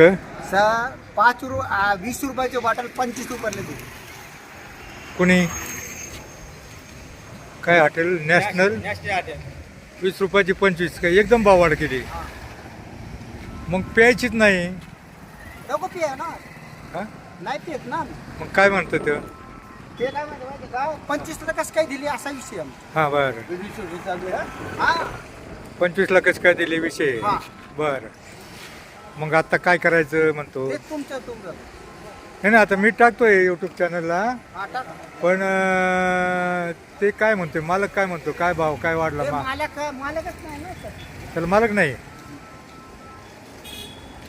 क- सर पाच रु आ, वीस रुपयाची बॉटल पंचवीस रुपयाला देऊ. कुणी? काय हॉटेल? नॅशनल वीस रुपयाची पंचवीस काय एकदम भाववाढ केली. मग प्यायचीच नाही. नको पिया ना. हा? नाही पियत ना. मग काय म्हणतं ते ते काय म्हणते माहिती का? पंचवीसला कसं काय दिली असा विषय आमचा. हां बरं. हा. पंचवीसला कसं काय दिले विषय? हा. बरं. मग आता काय करायचं म्हणतो? तुमचं. हे ना आता मी टाकतोय युट्यूब चॅनलला हा टाका. पण अं, ते काय म्हणतोय? मालक काय म्हणतो? काय भाव? काय वाढला ते मा? मालक मालकच नाही ना सर. त्याला मालक नाही.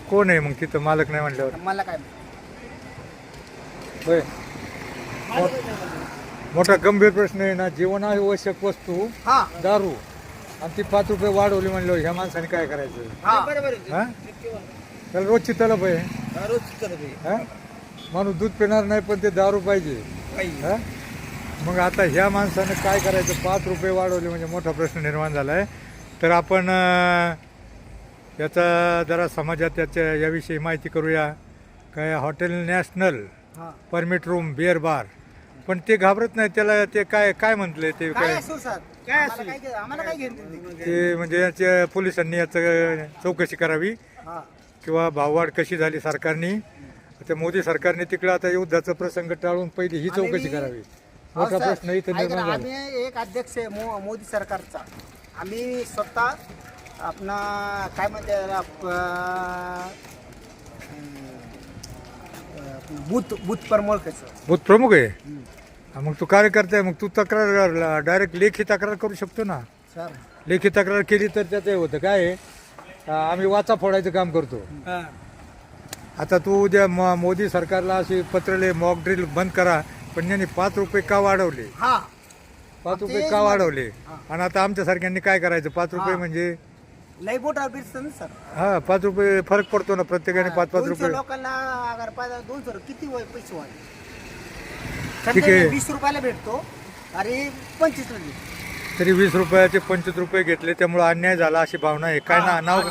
कोण आहे मग तिथं मालक नाही मला काय होय मोठा गंभीर प्रश्न आहे ना जीवनावश्यक वस्तू हा. दारू आणि ती पाच रुपये वाढवली म्हणल्यावर ह्या माणसाने काय करायचं? हा बरोबर हा? त्याला रोजची तलब आहे हा माणूस दूध पिणार नाही पण ते दारू पाहिजे. हा? मग आता ह्या माणसानं काय करायचं? पाच रुपये वाढवले म्हणजे मोठा प्रश्न निर्माण झाला आहे तर आपण अं, याचा जरा समाजात त्याच्या याविषयी माहिती करूया. काय हॉटेल नॅशनल हा. Permit room beer bar. पण ते घाबरत नाही त्याला ते काय काय म्हटले ते? काय काय असो सर काय काय घे- आम्हाला काय घेणं ते म्हणजे याच्या पोलिसांनी याचं चौकशी करावी. हा. किंवा भाववाढ कशी झाली सरकारने त्या मोदी सरकारने तिकडं आता युद्धाचा प्रसंग टाळून पहिली ही चौकशी करावी. मोठा प्रश्न इथं निर्माण झाला. आम्ही एक अध्यक्ष आहे मो- मोदी सरकारचा. आम्ही स्वतः आपणा काय म्हणते बूथ बूथ प्रमुखाचं बहुत प्रमुख आहे? मग तू कार्यकर्ता आहे मग तू तक्रार डायरेक्ट लेखी तक्रार करू शकतो ना. सर. लेखी तक्रार केली तर त्याचं होतं. काय आहे, आम्ही वाचा फोडायचं काम करतो. आता तू उद्या मोदी सरकारला अशी पत्रले मॉक ड्रिल बंद करा पण यांनी पाच रुपये का वाढवले? हा. पाच रुपये का वाढवले. आणि आता आमच्या सारख्यांनी काय करायचं? पाच रुपये. म्हणजे? हा पाच रुपये फरक पडतो ना प्रत्येकाने पाच पाच रुपये. लोकांना किती पैसे ठीक आहे. वीस रुपयाला भेटतो अरे पंचवीस. तरी वीस रुपयाचे पंचवीस रुपये घेतले त्यामुळे अन्याय झाला अशी भावना आहे. काय ना नाव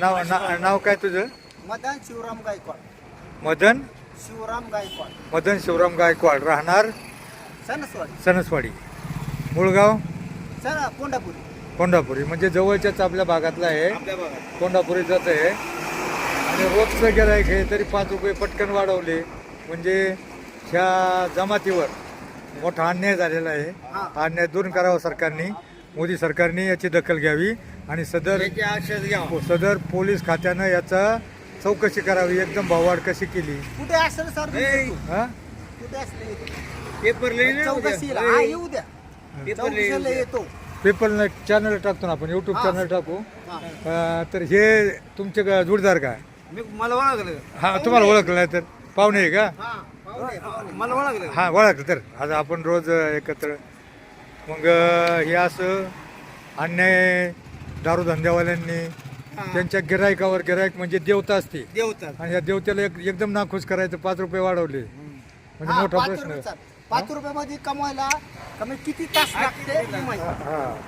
नाव ना- नाव काय तुझं? मदन शिवराम गायकवाड. मदन? शिवराम गायकवाड. मदन शिवराम गायकवाड राहणार सणसवाडी सणसवाडी मुळगाव? सर कोंडापुरी कोंडापुरी म्हणजे जवळच्याच आपल्या भागातला आहे. कोंडापुरीचाच आहे. आणि रोजचं गिरायक आहे तरी पाच रुपये पटकन वाढवले. म्हणजे ह्या जमातीवर मोठा अन्याय झालेला आहे. अन्याय दूर करावा सरकारने. मोदी सरकारने याची दखल घ्यावी आणि सदर हो, सदर पोलीस खात्यानं याचा चौकशी करावी. एकदम भाववाढ कशी केली? कुठे असेल सर. हा? कुठे असेल? पेपर हा येऊ द्या. पेपर. येतो. पेपल चॅनल टाकतो ना आपण युट्यूब. चॅनल टाकू. तर हे तुमचे जोडदार का मी मला ओळखलं. हा तुम्हाला ओळखलं नाही तर पाहुणे आहे का? हा. मला ओळखलं हा ओळखलं तर. आज आपण रोज एकत्र. मग हे असं अन्याय दारू धंद्यावाल्यांनी त्यांच्या गिरायकावर गिरायक म्हणजे देवता असते. देवतात आणि या देवतेला एक- एकदम नाखुश करायचं पाच रुपये वाढवले. म्हणजे हा, मोठा पाच प्रश्न. रुपये, सर. पाच रुपयामध्ये कमवायला कमी किती तास लागते ही माहिती. हा.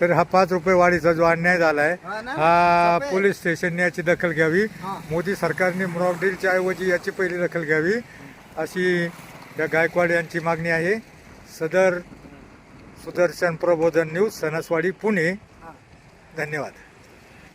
तर हा पाच रुपये वाढीचा जो अन्याय झालाय हा ना? हा. पोलीस स्टेशनने याची दखल घ्यावी. हा. मोदी सरकारने मॉकड्रीलच्या ऐवजी याची पहिली दखल घ्यावी. अशी या गायकवाड यांची मागणी आहे. सदर सुदर्शन प्रबोधन न्यूज सणसवाडी पुणे. धन्यवाद.